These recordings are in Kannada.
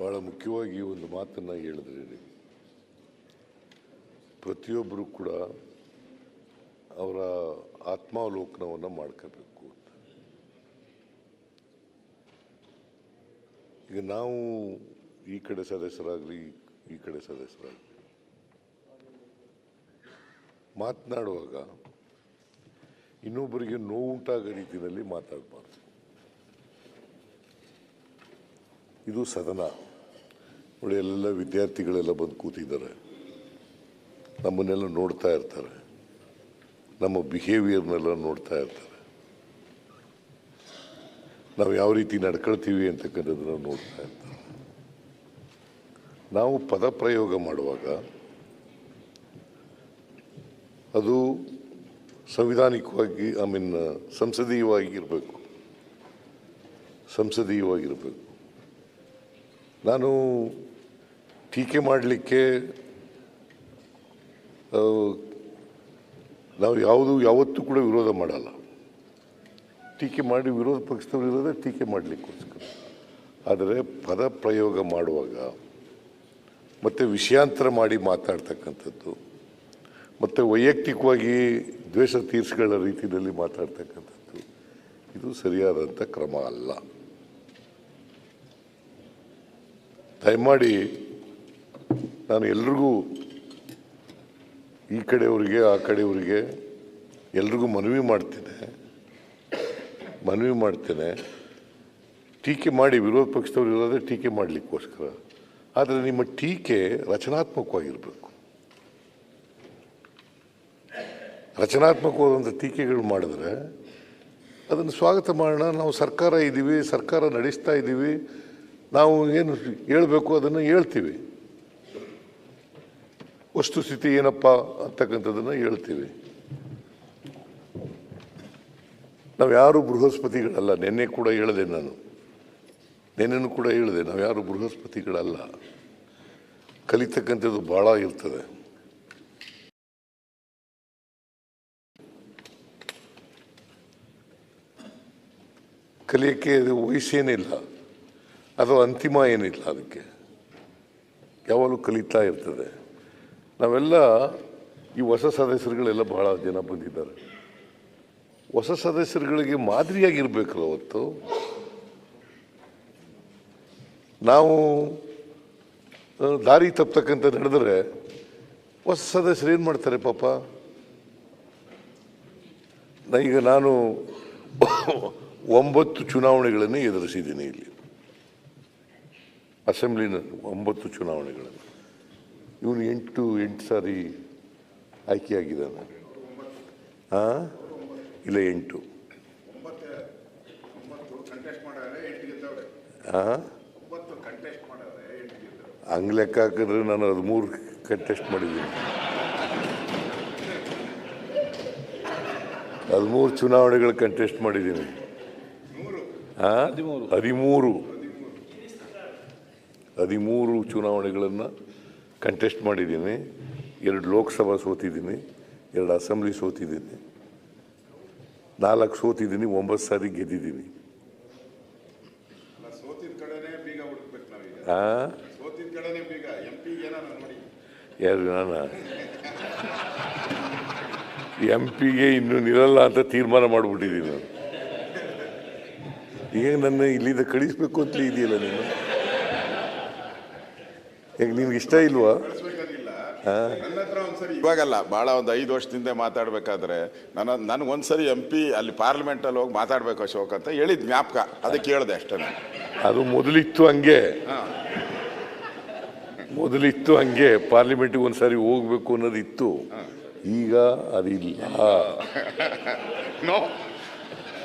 ಭಾಳ ಮುಖ್ಯವಾಗಿ ಒಂದು ಮಾತನ್ನು ಹೇಳಿದ್ರೆ ನೀವು. ಪ್ರತಿಯೊಬ್ಬರು ಕೂಡ ಅವರ ಆತ್ಮಾವಲೋಕನವನ್ನು ಮಾಡ್ಕೋಬೇಕು ಅಂತ. ಈಗ ನಾವು ಈ ಕಡೆ ಸದಸ್ಯರಾಗಲಿ, ಈ ಕಡೆ ಸದಸ್ಯರಾಗಲಿ ಮಾತನಾಡುವಾಗ ಇನ್ನೊಬ್ಬರಿಗೆ ನೋವುಂಟಾಗ ರೀತಿಯಲ್ಲಿ ಮಾತಾಡಬಾರ್ದು. ಇದು ಸದನ. ನೋಡಿ ಅಲ್ಲೆಲ್ಲ ವಿದ್ಯಾರ್ಥಿಗಳೆಲ್ಲ ಬಂದು ಕೂತಿದ್ದಾರೆ. ನಮ್ಮನ್ನೆಲ್ಲ ನೋಡ್ತಾ ಇರ್ತಾರೆ. ನಮ್ಮ ಬಿಹೇವಿಯರ್ನೆಲ್ಲ ನೋಡ್ತಾ ಇರ್ತಾರೆ. ನಾವು ಯಾವ ರೀತಿ ನಡ್ಕೊಳ್ತೀವಿ ಅಂತಕ್ಕಂಥದ್ದನ್ನು ನೋಡ್ತಾ ಇರ್ತಾರೆ. ನಾವು ಪದ ಪ್ರಯೋಗ ಮಾಡುವಾಗ ಅದು ಸಂವಿಧಾನಿಕವಾಗಿ ಐ ಮೀನ್ ಸಂಸದೀಯವಾಗಿರಬೇಕು ಸಂಸದೀಯವಾಗಿರಬೇಕು ನಾನು ಟೀಕೆ ಮಾಡಲಿಕ್ಕೆ ನಾವು ಯಾವುದು ಯಾವತ್ತೂ ಕೂಡ ವಿರೋಧ ಮಾಡಲ್ಲ. ಟೀಕೆ ಮಾಡಿ ವಿರೋಧ ಪಕ್ಷದವರು ಇರೋದೇ ಟೀಕೆ ಮಾಡಲಿಕ್ಕೋಸ್ಕರ. ಆದರೆ ಪದ ಪ್ರಯೋಗ ಮಾಡುವಾಗ, ಮತ್ತು ವಿಷಯಾಂತರ ಮಾಡಿ ಮಾತಾಡ್ತಕ್ಕಂಥದ್ದು, ಮತ್ತು ವೈಯಕ್ತಿಕವಾಗಿ ದ್ವೇಷ ತೀರ್ಸ್ಗಳ ರೀತಿಯಲ್ಲಿ ಮಾತಾಡ್ತಕ್ಕಂಥದ್ದು, ಇದು ಸರಿಯಾದಂಥ ಕ್ರಮ ಅಲ್ಲ. ದಯಮಾಡಿ ನಾನು ಎಲ್ರಿಗೂ ಈ ಕಡೆಯವರಿಗೆ, ಆ ಕಡೆಯವರಿಗೆ ಎಲ್ರಿಗೂ ಮನವಿ ಮಾಡ್ತೇನೆ ಮನವಿ ಮಾಡ್ತೇನೆ. ಟೀಕೆ ಮಾಡಿ, ವಿರೋಧ ಪಕ್ಷದವ್ರು ಇರೋದೇ ಟೀಕೆ ಮಾಡಲಿಕ್ಕೋಸ್ಕರ. ಆದರೆ ನಿಮ್ಮ ಟೀಕೆ ರಚನಾತ್ಮಕವಾಗಿರಬೇಕು. ರಚನಾತ್ಮಕವಾದಂಥ ಟೀಕೆಗಳು ಮಾಡಿದ್ರೆ ಅದನ್ನು ಸ್ವಾಗತ ಮಾಡೋಣ. ನಾವು ಸರ್ಕಾರ ಇದ್ದೀವಿ, ಸರ್ಕಾರ ನಡೆಸ್ತಾ ಇದ್ದೀವಿ. ನಾವು ಏನು ಹೇಳಬೇಕು ಅದನ್ನು ಹೇಳ್ತೀವಿ. ವಸ್ತುಸ್ಥಿತಿ ಏನಪ್ಪ ಅಂತಕ್ಕಂಥದ್ದನ್ನು ಹೇಳ್ತೀವಿ. ನಾವು ಯಾರು ಬೃಹಸ್ಪತಿಗಳಲ್ಲ, ನಿನ್ನೆ ಕೂಡ ಹೇಳಿದೆ ನಾನು. ನಿನ್ನೆನೂ ಕೂಡ ಹೇಳಿದೆ, ನಾವು ಯಾರು ಬೃಹಸ್ಪತಿಗಳಲ್ಲ. ಕಲಿತಕ್ಕಂಥದ್ದು ಭಾಳ ಇರ್ತದೆ. ಕಲಿಯೋಕ್ಕೆ ವಯಸ್ಸೇನಿಲ್ಲ. ಅದು ಅಂತಿಮ ಏನಿಲ್ಲ ಅದಕ್ಕೆ. ಯಾವಾಗಲೂ ಕಲಿತಾ ಇರ್ತದೆ. ನಾವೆಲ್ಲ ಈ ಹೊಸ ಸದಸ್ಯರುಗಳೆಲ್ಲ ಬಹಳ ಜನ ಬಂದಿದ್ದಾರೆ. ಹೊಸ ಸದಸ್ಯರುಗಳಿಗೆ ಮಾದರಿಯಾಗಿರ್ಬೇಕಲ್ಲ ಅವತ್ತು. ನಾವು ದಾರಿ ತಪ್ಪತಕ್ಕಂಥ ನಡೆದರೆ ಹೊಸ ಸದಸ್ಯರು ಏನು ಮಾಡ್ತಾರೆ ಪಾಪ? ಈಗ ನಾನು ಒಂಬತ್ತು ಚುನಾವಣೆಗಳನ್ನು ಎದುರಿಸಿದ್ದೀನಿ ಇಲ್ಲಿ. ಅಸೆಂಬ್ಲಿನ ಒಂಬತ್ತು ಚುನಾವಣೆಗಳಲ್ಲಿ. ಇವನು ಎಂಟು ಎಂಟು ಸಾರಿ ಆಯ್ಕೆಯಾಗಿದ್ದಾನೆ. ಹಾಂ ಇಲ್ಲ ಎಂಟು. ಹಾಂ ಹಂಗೆ ಲೆಕ್ಕ ಹಾಕಿದ್ರೆ ನಾನು ಹದಿಮೂರು ಕಂಟೆಸ್ಟ್ ಮಾಡಿದ್ದೀನಿ. ಹದಿಮೂರು ಚುನಾವಣೆಗಳು ಕಂಟೆಸ್ಟ್ ಮಾಡಿದ್ದೀನಿ. ಹಾಂ ಹದಿಮೂರು. ಹದಿಮೂರು ಚುನಾವಣೆಗಳನ್ನು ಕಂಟೆಸ್ಟ್ ಮಾಡಿದ್ದೀನಿ ಎರಡು ಲೋಕಸಭಾ ಸೋತಿದ್ದೀನಿ ಎರಡು ಅಸೆಂಬ್ಲಿ ಸೋತಿದ್ದೀನಿ. ನಾಲ್ಕು ಸೋತಿದ್ದೀನಿ ಒಂಬತ್ತು ಸಾರಿ ಗೆದ್ದಿದ್ದೀನಿ. ಹಾಂ ಯಾರು ನಾನು? ಎಂ ಪಿಗೆ ಇನ್ನು ನಿಲ್ಲಲ್ಲ ಅಂತ ತೀರ್ಮಾನ ಮಾಡಿಬಿಟ್ಟಿದ್ದೀನಿ ನಾನು. ಈಗ ನನ್ನ ಇಲ್ಲಿಂದ ಕಳಿಸ್ಬೇಕು ಅಂತಲೇ ಇದೆಯಲ್ಲ ನೀನು? ಈಗ ನಿಮ್ಗೆ ಇಷ್ಟ ಇಲ್ವಾ? ಇವಾಗಲ್ಲ ಬಹಳ ಒಂದು ಐದು ವರ್ಷದಿಂದ ಮಾತಾಡ್ಬೇಕಾದ್ರೆ ನನ್ನ ನನಗೆ ಒಂದ್ಸರಿ ಎಂ ಪಿ ಅಲ್ಲಿ ಪಾರ್ಲಿಮೆಂಟಲ್ಲಿ ಹೋಗಿ ಮಾತಾಡ್ಬೇಕು ಅಶೋಕ್ ಅಂತ ಹೇಳಿದ್ ಜ್ಞಾಪಕ. ಅದಕ್ಕೆ ಕೇಳಿದೆ ಅಷ್ಟೇ ನಾನು. ಅದು ಮೊದಲಿತ್ತು ಹಂಗೆ. ಮೊದಲಿತ್ತು ಹಂಗೆ ಪಾರ್ಲಿಮೆಂಟಿಗೆ ಒಂದ್ಸರಿ ಹೋಗ್ಬೇಕು ಅನ್ನೋದಿತ್ತು. ಈಗ ಅದಿಲ್ಲ. ನೋ.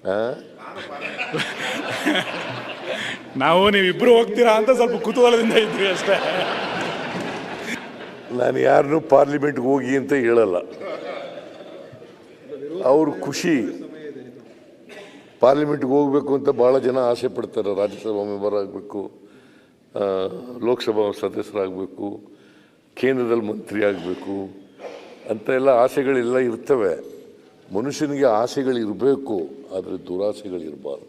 ನಾವು ನೀವಿಬ್ರು ಹೋಗ್ತೀರಾ ಅಂತ ಸ್ವಲ್ಪ ಕುತೂಹಲದಿಂದ ಇದ್ವಿ ಅಷ್ಟೇ. ನಾನು ಯಾರನ್ನು ಪಾರ್ಲಿಮೆಂಟ್ಗೆ ಹೋಗಿ ಅಂತ ಹೇಳಲ್ಲ. ಅವ್ರ ಖುಷಿ. ಪಾರ್ಲಿಮೆಂಟ್ಗೆ ಹೋಗಬೇಕು ಅಂತ ಭಾಳ ಜನ ಆಸೆ ಪಡ್ತಾರೆ. ರಾಜ್ಯಸಭಾ ಮೆಂಬರ್ ಆಗಬೇಕು ಲೋಕಸಭಾ ಸದಸ್ಯರಾಗಬೇಕು, ಕೇಂದ್ರದಲ್ಲಿ ಮಂತ್ರಿ ಆಗಬೇಕು ಅಂತ ಎಲ್ಲ ಆಸೆಗಳೆಲ್ಲ ಇರ್ತವೆ. ಮನುಷ್ಯನಿಗೆ ಆಸೆಗಳಿರಬೇಕು ಆದರೆ ದುರಾಸೆಗಳಿರಬಾರ್ದು.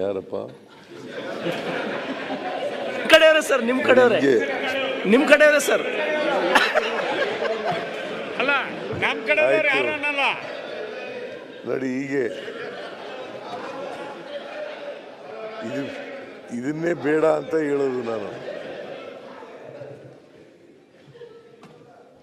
ಯಾರಪ್ಪ? ಕಡೆಯವ್ರೆ ಸರ್ ನಿಮ್ಮ ಕಡೆಯವ್ರೆ. ನಿಮ್ಮ ನಿಮ್ ಕಡೆಯವ್ರೆ ಸರ್. ಅಲ್ಲ ನಮ್ಮ. ಯಾರು ಅನ್ನಲ್ಲ. ನೋಡಿ ಹೀಗೆ. ಇದು ಇದನ್ನೇ ಬೇಡ ಅಂತ ಹೇಳೋದು ನಾನು.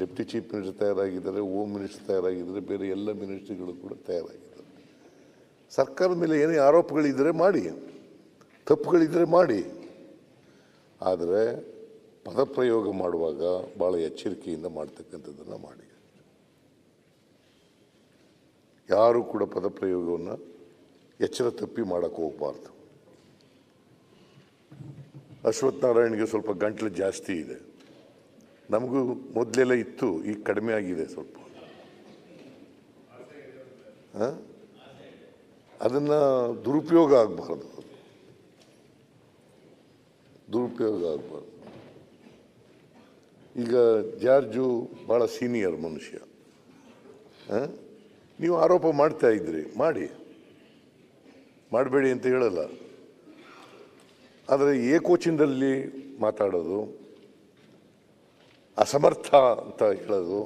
ಡೆಪ್ಟಿ ಚೀಫ್ ಮಿನಿಸ್ಟರ್ ತಯಾರಾಗಿದ್ದಾರೆ ಹೋಮ್ ಮಿನಿಸ್ಟರ್ ತಯಾರಾಗಿದ್ದಾರೆ, ಬೇರೆ ಎಲ್ಲ ಮಿನಿಸ್ಟ್ರಿಗಳು ಕೂಡ ತಯಾರಾಗಿದ್ದಾರೆ. ಸರ್ಕಾರದ ಮೇಲೆ ಏನೇ ಆರೋಪಗಳಿದ್ದರೆ ಮಾಡಿ ತಪ್ಪುಗಳಿದ್ದರೆ ಮಾಡಿ. ಆದರೆ ಪದಪ್ರಯೋಗ ಮಾಡುವಾಗ ಭಾಳ ಎಚ್ಚರಿಕೆಯಿಂದ ಮಾಡ್ತಕ್ಕಂಥದ್ದನ್ನು ಮಾಡಿ. ಯಾರು ಕೂಡ ಪದಪ್ರಯೋಗವನ್ನು ಎಚ್ಚರ ತಪ್ಪಿ ಮಾಡೋಕ್ಕೆ ಹೋಗಬಾರ್ದು. ಅಶ್ವಥ್ ನಾರಾಯಣ್ಗೆ ಸ್ವಲ್ಪ ಗಂಟ್ಲು ಜಾಸ್ತಿ ಇದೆ. ನಮಗೂ ಮೊದಲೆಲ್ಲ ಇತ್ತು, ಈಗ ಕಡಿಮೆ ಆಗಿದೆ ಸ್ವಲ್ಪ. ಅದನ್ನು ದುರುಪಯೋಗ ಆಗಬಾರ್ದು. ದುರುಪಯೋಗ ಆಗಬಾರ್ದು. ಈಗ ಜಾರ್ಜು ಭಾಳ ಸೀನಿಯರ್ ಮನುಷ್ಯ? ನೀವು ಆರೋಪ ಮಾಡ್ತಾ ಇದ್ರಿ, ಮಾಡಿ. ಮಾಡಬೇಡಿ ಅಂತ ಹೇಳಲ್ಲ. ಆದರೆ ಏಕೋಚಿನದಲ್ಲಿ ಮಾತಾಡೋದು ಅಸಮರ್ಥ ಅಂತ ಹೇಳೋದು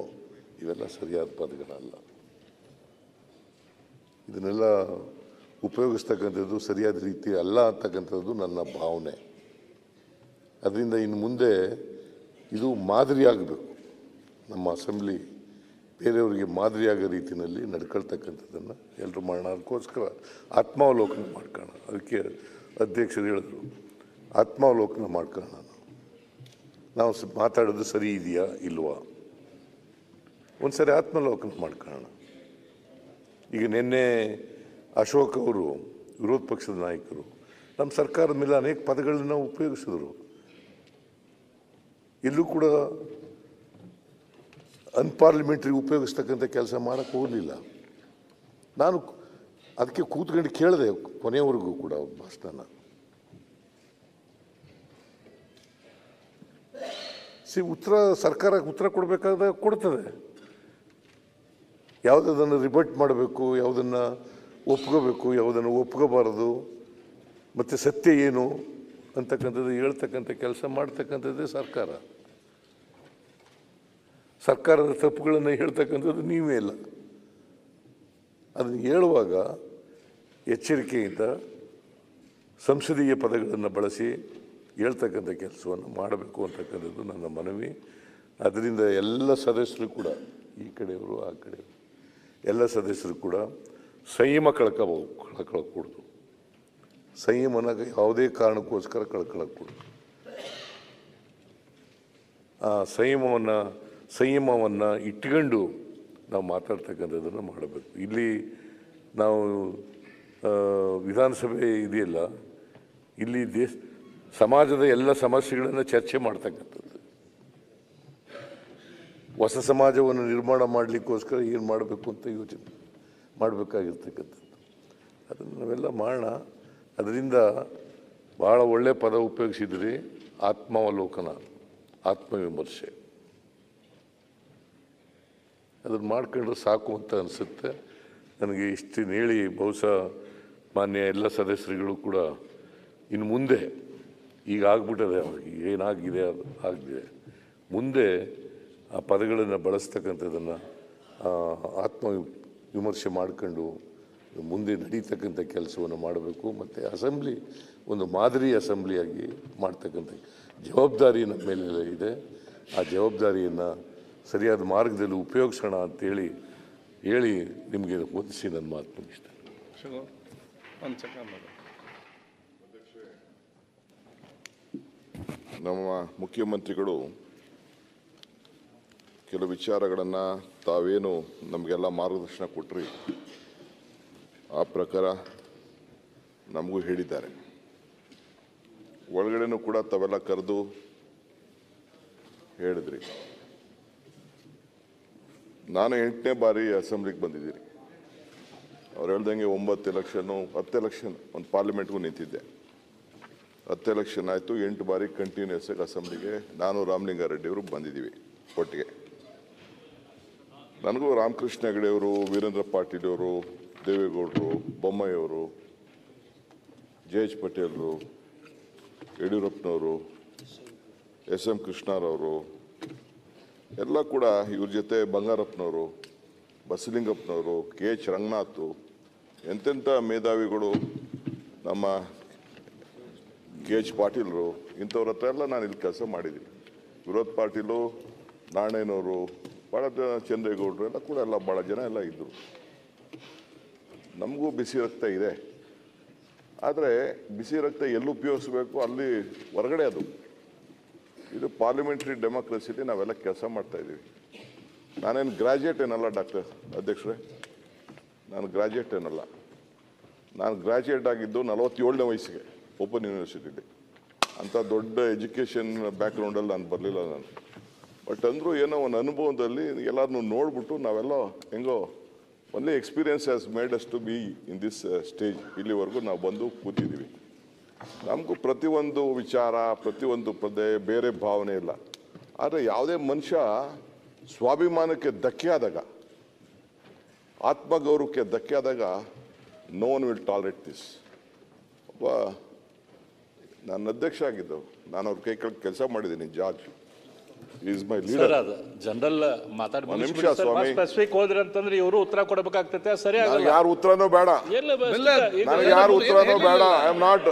ಇವೆಲ್ಲ ಸರಿಯಾದ ಪದಗಳಲ್ಲ. ಇದನ್ನೆಲ್ಲ ಉಪಯೋಗಿಸ್ತಕ್ಕಂಥದ್ದು ಸರಿಯಾದ ರೀತಿ ಅಲ್ಲ ಅಂತಕ್ಕಂಥದ್ದು ನನ್ನ ಭಾವನೆ. ಅದರಿಂದ ಇನ್ನು ಮುಂದೆ ಇದು ಮಾದರಿಯಾಗಬೇಕು ನಮ್ಮ ಅಸೆಂಬ್ಲಿ ಬೇರೆಯವರಿಗೆ ಮಾದರಿಯಾಗೋ ರೀತಿಯಲ್ಲಿ ನಡ್ಕೊಳ್ತಕ್ಕಂಥದ್ದನ್ನು ಎಲ್ಲರೂ ಮಾಡೋಣ ಅದಕ್ಕೋಸ್ಕರ ಆತ್ಮಾವಲೋಕನ ಮಾಡ್ಕೋಣ ಅದಕ್ಕೆ ಅಧ್ಯಕ್ಷರು ಹೇಳಿದ್ರು, ಆತ್ಮಾವಲೋಕನ ಮಾಡ್ಕೊಳ್ಳೋಣ ನಾವು. ನಾವು ಮಾತಾಡೋದು ಸರಿ ಇದೆಯಾ ಇಲ್ವಾ? ಒಂದ್ಸರಿ ಆತ್ಮಲೋಕನ ಮಾಡ್ಕೊಳ್ಳೋಣ. ಈಗ ನಿನ್ನೆ ಅಶೋಕ್ ಅವರು, ವಿರೋಧ ಪಕ್ಷದ ನಾಯಕರು, ನಮ್ಮ ಸರ್ಕಾರದ ಮೇಲೆ ಅನೇಕ ಪದಗಳನ್ನ ಉಪಯೋಗಿಸಿದ್ರು. ಎಲ್ಲೂ ಕೂಡ ಅನ್ಪಾರ್ಲಿಮೆಂಟ್ರಿ ಉಪಯೋಗಿಸ್ತಕ್ಕಂಥ ಕೆಲಸ ಮಾಡೋಕ್ಕೆ ಹೋಗಲಿಲ್ಲ. ನಾನು ಅದಕ್ಕೆ ಕೂತ್ಕೊಂಡು ಕೇಳಿದೆ ಕೊನೆಯವರೆಗೂ ಕೂಡ ಅವ್ರ ಸಿ ಉತ್ತರ ಸರ್ಕಾರ ಉತ್ತರ ಕೊಡಬೇಕಾದ ಕೊಡ್ತದೆ. ಯಾವುದನ್ನು ರಿಬರ್ಟ್ ಮಾಡಬೇಕು, ಯಾವುದನ್ನು ಒಪ್ಕೋಬೇಕು, ಯಾವುದನ್ನು ಒಪ್ಕೋಬಾರದು, ಮತ್ತು ಸತ್ಯ ಏನು ಅಂತಕ್ಕಂಥದ್ದು ಹೇಳ್ತಕ್ಕಂಥ ಕೆಲಸ ಮಾಡ್ತಕ್ಕಂಥದ್ದೇ ಸರ್ಕಾರ. ಸರ್ಕಾರದ ತಪ್ಪುಗಳನ್ನು ಹೇಳ್ತಕ್ಕಂಥದ್ದು ನೀವೇ ಇಲ್ಲ ಅದನ್ನು ಹೇಳುವಾಗ ಎಚ್ಚರಿಕೆಯಿಂದ ಸಂಸದೀಯ ಪದಗಳನ್ನು ಬಳಸಿ ಹೇಳ್ತಕ್ಕಂಥ ಕೆಲಸವನ್ನು ಮಾಡಬೇಕು ಅಂತಕ್ಕಂಥದ್ದು ನನ್ನ ಮನವಿ. ಅದರಿಂದ ಎಲ್ಲ ಸದಸ್ಯರು ಕೂಡ, ಈ ಕಡೆಯವರು, ಆ ಕಡೆಯವರು, ಎಲ್ಲ ಸದಸ್ಯರು ಕೂಡ ಸಂಯಮ ಕಳ್ಕೋಬೋದು ಕಳ್ಕೊಳಕ್ಕೂಡ್ದು ಸಂಯಮನ ಯಾವುದೇ ಕಾರಣಕ್ಕೋಸ್ಕರ ಕಳ್ಕೊಳ್ಳೋಕ್ಕೂಡ್ದು ಆ ಸಂಯಮವನ್ನು ಸಂಯಮವನ್ನು ಇಟ್ಕೊಂಡು ನಾವು ಮಾತಾಡ್ತಕ್ಕಂಥದ್ದನ್ನು ಮಾಡಬೇಕು. ಇಲ್ಲಿ ನಾವು ವಿಧಾನಸಭೆ ಇದೆಯಲ್ಲ, ಇಲ್ಲಿ ದೇಶ ಸಮಾಜದ ಎಲ್ಲ ಸಮಸ್ಯೆಗಳನ್ನು ಚರ್ಚೆ ಮಾಡ್ತಕ್ಕಂಥದ್ದು. ಹೊಸ ಸಮಾಜವನ್ನು ನಿರ್ಮಾಣ ಮಾಡಲಿಕ್ಕೋಸ್ಕರ ಏನು ಮಾಡಬೇಕು ಅಂತ ಯೋಚನೆ ಮಾಡಬೇಕಾಗಿರ್ತಕ್ಕಂಥದ್ದು. ಅದನ್ನು ನಾವೆಲ್ಲ ಮಾಡೋಣ ಅದರಿಂದ ಭಾಳ ಒಳ್ಳೆ ಪದ ಉಪಯೋಗಿಸಿದ್ರಿ ಆತ್ಮಾವಲೋಕನ, ಆತ್ಮವಿಮರ್ಶೆ. ಅದನ್ನು ಮಾಡ್ಕೊಂಡ್ರೆ ಸಾಕು ಅಂತ ಅನಿಸುತ್ತೆ. ನನಗೆ ಇಷ್ಟನ್ನು ಹೇಳಿ ಬಹುಶಃ ಮಾನ್ಯ ಎಲ್ಲ ಸದಸ್ಯರುಗಳು ಕೂಡ ಇನ್ನು ಮುಂದೆ ಈಗ ಆಗ್ಬಿಟ್ಟದೆ ಅವ್ರಿಗೆ ಏನಾಗಿದೆ ಅದು? ಆಗಿದೆ ಮುಂದೆ ಆ ಪದಗಳನ್ನು ಬಳಸ್ತಕ್ಕಂಥದ್ದನ್ನು ಆತ್ಮ ವಿಮರ್ಶೆ ಮಾಡ್ಕೊಂಡು ಮುಂದೆ ನಡೀತಕ್ಕಂಥ ಕೆಲಸವನ್ನು ಮಾಡಬೇಕು. ಮತ್ತು ಅಸೆಂಬ್ಲಿ, ಒಂದು ಮಾದರಿ ಅಸೆಂಬ್ಲಿಯಾಗಿ ಮಾಡ್ತಕ್ಕಂಥ ಜವಾಬ್ದಾರಿ ನಮ್ಮ ಮೇಲೆ ಇದೆ. ಆ ಜವಾಬ್ದಾರಿಯನ್ನು ಸರಿಯಾದ ಮಾರ್ಗದಲ್ಲಿ ಉಪಯೋಗಿಸೋಣ ಅಂತೇಳಿ, ಹೇಳಿ ನಿಮಗೆ ಓದಿಸಿ ನನ್ನ ಮಾತು ಮುಗಿಸ್ತೇನೆ ಒಂದು ಸೆಕೆಂಡ್ ನಮ್ಮ ಮುಖ್ಯಮಂತ್ರಿಗಳು ಕೆಲವು ವಿಚಾರಗಳನ್ನು ತಾವೇನು ನಮಗೆಲ್ಲ ಮಾರ್ಗದರ್ಶನ ಕೊಟ್ರಿ, ಆ ಪ್ರಕಾರ ನಮಗೂ ಹೇಳಿದ್ದಾರೆ. ಒಳಗಡೆನೂ ಕೂಡ ತಾವೆಲ್ಲ ಕರೆದು ಹೇಳಿದ್ರಿ. ನಾನು ಎಂಟನೇ ಬಾರಿ ಅಸೆಂಬ್ಲಿಗೆ ಬಂದಿದ್ದೀನಿ. ಅವ್ರು ಹೇಳ್ದಂಗೆ ಒಂಬತ್ತು ಎಲೆಕ್ಷನ್ನು, ಹತ್ತು ಎಲೆಕ್ಷನ್ ಒಂದು ಪಾರ್ಲಿಮೆಂಟ್ಗೂ ನಿಂತಿದ್ದೆ. ಹತ್ತು ಎಲೆಕ್ಷನ್ ಆಯಿತು, ಎಂಟು ಬಾರಿ ಕಂಟಿನ್ಯೂಸ್ ಆಗಿ ಅಸೆಂಬ್ಲಿಗೆ ನಾನು ರಾಮಲಿಂಗಾರೆಡ್ಡಿ ಅವರು ಬಂದಿದ್ದೀವಿ ಒಟ್ಟಿಗೆ. ನನಗೂ ರಾಮಕೃಷ್ಣ ಹೆಗಡೆಯವರು ವೀರೇಂದ್ರ ಪಾಟೀಲ್ ಅವರು, ದೇವೇಗೌಡರು ಬೊಮ್ಮಯ್ಯವರು ಜೆ ಎಚ್ ಪಟೇಲ್ರು ಯಡಿಯೂರಪ್ಪನವರು, ಎಸ್ ಎಂ ಕೃಷ್ಣರವರು ಎಲ್ಲ ಕೂಡ ಇವ್ರ ಜೊತೆ ಬಂಗಾರಪ್ಪನವರು, ಬಸಲಿಂಗಪ್ಪನವರು, ಕೆ ಎಚ್ ರಂಗನಾಥ್, ಎಂತೆಂಥ ಮೇಧಾವಿಗಳು ನಮ್ಮ ಕೆ ಎಚ್ ಪಾಟೀಲ್ರು ಇಂಥವ್ರ ಹತ್ರ ಎಲ್ಲ ನಾನು ಇಲ್ಲಿ ಕೆಲಸ ಮಾಡಿದ್ದೀನಿ. ವಿರೋಧ್ ಪಾಟೀಲು ನಾಣಯ್ಯನವರು ಭಾಳ ಜನ ಚಂದ್ರೇಗೌಡರು ಎಲ್ಲ ಕೂಡ ಎಲ್ಲ ಭಾಳ ಜನ ಎಲ್ಲ ಇದ್ದರು ನಮಗೂ ಬಿಸಿ ರಕ್ತ ಇದೆ. ಆದರೆ ಬಿಸಿ ರಕ್ತ ಎಲ್ಲಿ ಉಪಯೋಗಿಸ್ಬೇಕು, ಅಲ್ಲಿ ಹೊರಗಡೆ ಅದು. ಇದು ಪಾರ್ಲಿಮೆಂಟ್ರಿ ಡೆಮೋಕ್ರಸಿಲಿ ನಾವೆಲ್ಲ ಕೆಲಸ ಮಾಡ್ತಾಯಿದ್ದೀವಿ ನಾನೇನು ಗ್ರಾಜ್ಯುಯೇಟ್ ಏನಲ್ಲ ಡಾಕ್ಟರ್, ಅಧ್ಯಕ್ಷರೇ? ನಾನು ಗ್ರಾಜ್ಯುಯೇಟ್ ಏನಲ್ಲ. ನಾನು ಗ್ರಾಜ್ಯುಯೇಟ್ ಆಗಿದ್ದು ನಲವತ್ತೇಳನೇ ವಯಸ್ಸಿಗೆ. ಓಪನ್ ಯೂನಿವರ್ಸಿಟಿಲಿ ಅಂಥ ದೊಡ್ಡ ಎಜುಕೇಷನ್ ಬ್ಯಾಕ್ಗ್ರೌಂಡಲ್ಲಿ ನಾನು ಬರಲಿಲ್ಲ ನಾನು. ಬಟ್ ಅಂದರೂ ಏನೋ ಒಂದು ಅನುಭವದಲ್ಲಿ ಎಲ್ಲರನ್ನೂ ನೋಡ್ಬಿಟ್ಟು ನಾವೆಲ್ಲ ಹೆಂಗೋ only experience has made us to be in this stage ಇಲ್ಲಿವರೆಗೂ ನಾವು ಬಂದು ಕೂತಿದ್ದೀವಿ. ನಮಗೂ ಪ್ರತಿಯೊಂದು ವಿಚಾರ, ಪ್ರತಿಯೊಂದು ಪದೇ ಬೇರೆ ಭಾವನೆ ಇಲ್ಲ. ಆದರೆ ಯಾವುದೇ ಮನುಷ್ಯ ಸ್ವಾಭಿಮಾನಕ್ಕೆ ಧಕ್ಕೆ ಆದಾಗ, ಆತ್ಮಗೌರವಕ್ಕೆ ಧಕ್ಕೆ ಆದಾಗ no one will tolerate this ಒಬ್ಬ ನಾನು ಅಧ್ಯಕ್ಷ ಆಗಿದ್ದು ನಾನು ಅವ್ರ ಕೈ ಕೆಳಗೆ ಕೆಲಸ ಮಾಡಿದ್ದೀನಿ George. Is my sir leader ಅದು ಜನರಲ್ ಮಾತಾಡಿ ಒಂದ್ ನಿಮಿಷ ಸ್ವಾಮಿ. ಸ್ಪೆಸಿಫಿಕ್ ಹೋದ್ರಿ ಅಂತಂದ್ರೆ ಇವರು ಉತ್ತರ ಕೊಡಬೇಕಾಗ್ತೈತೆ ಸರಿ ಆಗಲ್ಲ. ಯಾರು ಉತ್ತರನೂ ಬೇಡ. ಎಲ್ಲ ಬಸ್ ಈಗ- ನನಗೆ ಯಾರು ಉತ್ತರನೂ ಬೇಡ. ಐ ಆಮ್ ನಾಟ್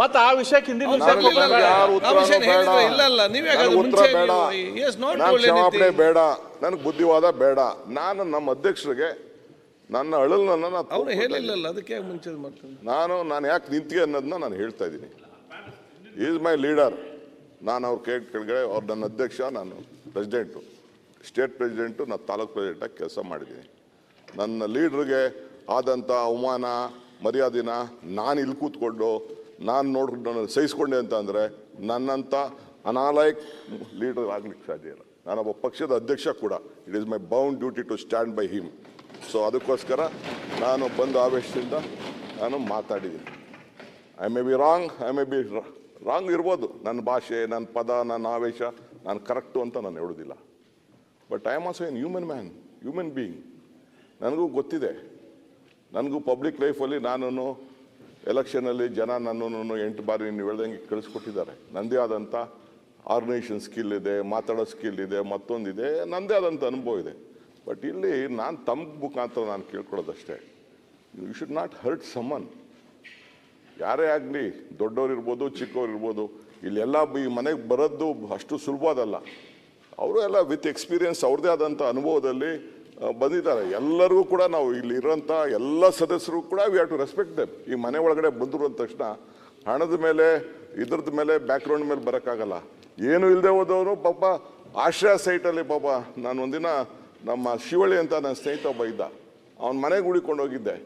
ಮತ್ತೆ ಆ ವಿಷಯಕ್ಕೆ ಹಿಂದಿನ ವಿಷಯಕ್ಕೆ ನನಗೆ. ನನಗೆ ಯಾರು ಉತ್ತರನೂ ವಿಷಯ ಬೇಡ. ಹೇಳಿದ್ರೆ ಇಲ್ಲ ಅಲ್ಲ, ನೀವೇ ನನಗೆ ಹಾಗಾದ್ರೆ ಉತ್ತರ ಮುಂಚೆ ಬೇಡ. ನೀವು- he has not ನಾನು told ಕ್ಷಮಾಪಣೆ anything. ಬೇಡ. ನನಗೆ ಬುದ್ಧಿವಾದ ಬೇಡ. ನಾನು ನಮ್ಮ ಅಧ್ಯಕ್ಷರಿಗೆ ನನ್ನ ಅಳಲ್ ನಾನು ಹೇಳಿಲ್ಲಲ್ಲ ಅದಕ್ಕೆ ಯಾಕೆ ಮುಂಚೆ ಮಾಡ್ತಾನೆ ನಾನು ನಾನು ಯಾಕೆ ನಿಂತಿಗೆ ಅನ್ನೋದನ್ನ ನಾನು ಹೇಳ್ತಾ ಇದ್ದೀನಿ. ಈಸ್ ಮೈ ಲೀಡರ್ ನಾನು ಅವ್ರು ಕೇಳಿ ಕೆಳಗಡೆ ಅವ್ರು ನನ್ನ ಅಧ್ಯಕ್ಷ, ನಾನು ಪ್ರೆಸಿಡೆಂಟು ಸ್ಟೇಟ್ ಪ್ರೆಸಿಡೆಂಟು ನಾನು ತಾಲೂಕು ಪ್ರೆಸಿಡೆಂಟಾಗಿ ಕೆಲಸ ಮಾಡಿದ್ದೀನಿ ನನ್ನ ಲೀಡ್ರಿಗೆ ಆದಂಥ ಅವಮಾನ, ಮರ್ಯಾದಿನ ನಾನು ಇಲ್ಲಿ ಕೂತ್ಕೊಂಡು, ನಾನು ನೋಡ್ಕೊಂಡು ನನ್ನ ಸಹಿಸ್ಕೊಂಡೆ ಅಂತ ಅಂದರೆ ನನ್ನಂಥ ಅನಾಲಯಕ್ ಲೀಡರ್ ಆಗ್ಲಿಕ್ಕೆ ಸಾಧ್ಯ ಇಲ್ಲ. ನಾನೊಬ್ಬ ಪಕ್ಷದ ಅಧ್ಯಕ್ಷ ಕೂಡ. It is my bound duty to stand by him so ಅದಕ್ಕೋಸ್ಕರ ನಾನು ಬಂದ ಆವೇಶದಿಂದ ನಾನು ಮಾತಾಡಿದ್ದೀನಿ I may be wrong I may be wrong ಇರ್ಬೋದು. ನನ್ನ ಭಾಷೆ ನನ್ನ ಪದ ನನ್ನ ಆವೇಶ, ನಾನು ಕರೆಕ್ಟು ಅಂತ ನಾನು ಹೇಳೋದಿಲ್ಲ. But I am also an human man human being ನನಗೂ ಗೊತ್ತಿದೆ. ನನಗೂ ಪಬ್ಲಿಕ್ ಲೈಫಲ್ಲಿ ನಾನು ಎಲೆಕ್ಷನಲ್ಲಿ ಜನ ನನ್ನನ್ನು ಎಂಟು ಬಾರಿ ನೀವು ಹೇಳ್ದಂಗೆ ಕಳಿಸ್ಕೊಟ್ಟಿದ್ದಾರೆ. ನನ್ನದೇ ಆದಂಥ ಆರ್ಗನೈಸೇಷನ್ ಸ್ಕಿಲ್ ಇದೆ, ಮಾತಾಡೋ ಸ್ಕಿಲ್ ಇದೆ, ಮತ್ತೊಂದಿದೆ. ನನ್ನದೇ ಆದಂಥ ಅನುಭವ ಇದೆ. ಬಟ್ ಇಲ್ಲಿ ನಾನು ತಮ್ಮ ಮುಖಾಂತರ ನಾನು ಕೇಳ್ಕೊಳ್ಳೋದಷ್ಟೇ. You should not hurt someone ಯಾರೇ ಆಗಲಿ, ದೊಡ್ಡವ್ರು ಇರ್ಬೋದು, ಚಿಕ್ಕವ್ರು ಇರ್ಬೋದು ಇಲ್ಲೆಲ್ಲ ಈ ಮನೆಗೆ ಬರೋದು ಅಷ್ಟು ಸುಲಭದಲ್ಲ ಅವರು ಎಲ್ಲ ವಿತ್ ಎಕ್ಸ್ಪೀರಿಯನ್ಸ್ ಅವ್ರದ್ದೇ ಆದಂಥ ಅನುಭವದಲ್ಲಿ ಬಂದಿದ್ದಾರೆ. ಎಲ್ಲರಿಗೂ ಕೂಡ ನಾವು ಇಲ್ಲಿ ಇರೋಂಥ ಎಲ್ಲ ಸದಸ್ಯರು ಕೂಡ we have to respect them ಈ ಮನೆ ಒಳಗಡೆ ಬಂದರು ಅಂದ ತಕ್ಷಣ ಹಣದ ಮೇಲೆ ಇದ್ರದ್ದು ಮೇಲೆ ಬ್ಯಾಕ್ಗ್ರೌಂಡ್ ಮೇಲೆ ಬರೋಕ್ಕಾಗಲ್ಲ. ಏನು ಇಲ್ಲದೆ ಹೋದವರು ಪಾಪ ಆಶ್ರಯ ಸೈಟಲ್ಲಿ ಪಾಪ ನಾನು ಒಂದಿನ ನಮ್ಮ ಶಿವಳ್ಳಿ ಅಂತ ನನ್ನ ಸ್ನೇಹಿತ ಒಬ್ಬ ಇದ್ದ. ಅವನ ಮನೆಗೆ ಉಳಿಕೊಂಡು ಹೋಗಿದ್ದೆ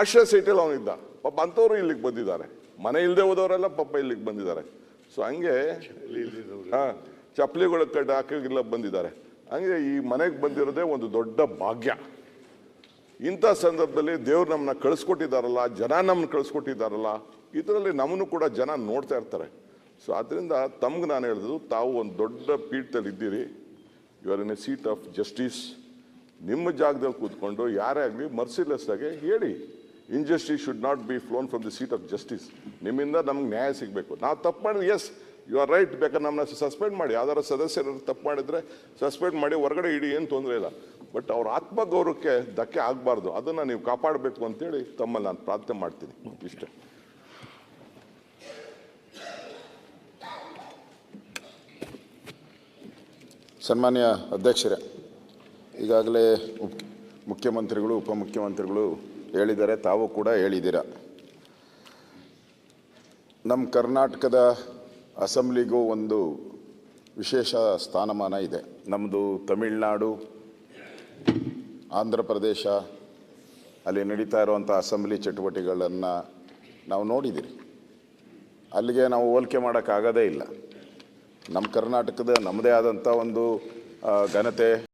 ಆಶ್ರಯ ಸೈಟಲ್ಲಿ ಅವನಿದ್ದ. ಪಾಪ ಅಂಥವ್ರು ಇಲ್ಲಿಗೆ ಬಂದಿದ್ದಾರೆ. ಮನೆ ಇಲ್ಲದೆ ಹೋದವರೆಲ್ಲ ಪಾಪ ಇಲ್ಲಿಗೆ ಬಂದಿದ್ದಾರೆ. ಸೊ ಹಂಗೆ ಹಾಂ ಚಪ್ಪಲಿಗಳ ಕಡ್ಡ ಹಾಕಿಲ್ಲ ಬಂದಿದ್ದಾರೆ. ಹಂಗೆ ಈ ಮನೆಗೆ ಬಂದಿರೋದೇ ಒಂದು ದೊಡ್ಡ ಭಾಗ್ಯ. ಇಂಥ ಸಂದರ್ಭದಲ್ಲಿ ದೇವ್ರು ನಮ್ಮನ್ನ ಕಳಿಸ್ಕೊಟ್ಟಿದ್ದಾರಲ್ಲ ಜನ ನಮ್ಮನ್ನ ಕಳಿಸ್ಕೊಟ್ಟಿದ್ದಾರಲ್ಲ ಇದರಲ್ಲಿ ನಮ್ಮನ್ನು ಕೂಡ ಜನ ನೋಡ್ತಾ ಇರ್ತಾರೆ. ಸೊ ಅದರಿಂದ ತಮ್ಗೆ ನಾನು ಹೇಳಿದ್ರು ತಾವು ಒಂದು ದೊಡ್ಡ ಪೀಠದಲ್ಲಿ ಇದ್ದೀರಿ. You are in a seat of justice ನಿಮ್ಮ ಜಾಗದಲ್ಲಿ ಕೂತ್ಕೊಂಡು ಯಾರೇ ಆಗಲಿ ಮರ್ಸಿಲೆಸ್ ಆಗಿ ಹೇಳಿ. Injustice should not be flown from the seat of justice ನಿಮ್ಮಿಂದ ನಮ್ಗೆ ನ್ಯಾಯ ಸಿಗಬೇಕು. ನಾವು ತಪ್ಪು ಮಾಡಿದ್ರೆ ಎಸ್ ಯು ಆರ್ ರೈಟ್ ಬೇಕಾದ್ರೆ ನಮ್ಮನ್ನ ಸಸ್ಪೆಂಡ್ ಮಾಡಿ. ಯಾವ್ದಾರ ಸದಸ್ಯರು ತಪ್ಪು ಮಾಡಿದರೆ ಸಸ್ಪೆಂಡ್ ಮಾಡಿ ಹೊರಗಡೆ ಇಡಿ, ಏನು ತೊಂದರೆ ಇಲ್ಲ. ಬಟ್ ಅವ್ರ ಆತ್ಮಗೌರವಕ್ಕೆ ಧಕ್ಕೆ ಆಗಬಾರ್ದು. ಅದನ್ನು ನೀವು ಕಾಪಾಡಬೇಕು ಅಂತೇಳಿ ತಮ್ಮಲ್ಲಿ ನಾನು ಪ್ರಾರ್ಥನೆ ಮಾಡ್ತೀನಿ. ಇಷ್ಟೇ. ಸನ್ಮಾನ್ಯ ಅಧ್ಯಕ್ಷರೇ, ಈಗಾಗಲೇ ಉಪ್ ಮುಖ್ಯಮಂತ್ರಿಗಳು, ಉಪಮುಖ್ಯಮಂತ್ರಿಗಳು ಹೇಳಿದ್ದಾರೆ ತಾವು ಕೂಡ ಹೇಳಿದ್ದೀರ ನಮ್ಮ ಕರ್ನಾಟಕದ ಅಸೆಂಬ್ಲಿಗೂ ಒಂದು ವಿಶೇಷ ಸ್ಥಾನಮಾನ ಇದೆ. ನಮ್ಮದು ತಮಿಳುನಾಡು, ಆಂಧ್ರ ಪ್ರದೇಶ, ಅಲ್ಲಿ ನಡೀತಾ ಇರುವಂಥ ಅಸೆಂಬ್ಲಿ ಚಟುವಟಿಕೆಗಳನ್ನು ನಾವು ನೋಡಿದ್ದೀರಿ ಅಲ್ಲಿಗೆ ನಾವು ಹೋಲಿಕೆ ಮಾಡೋಕ್ಕಾಗೋದೇ ಇಲ್ಲ. ನಮ್ಮ ಕರ್ನಾಟಕದ ನಮ್ಮದೇ ಆದಂಥ ಒಂದು ಘನತೆ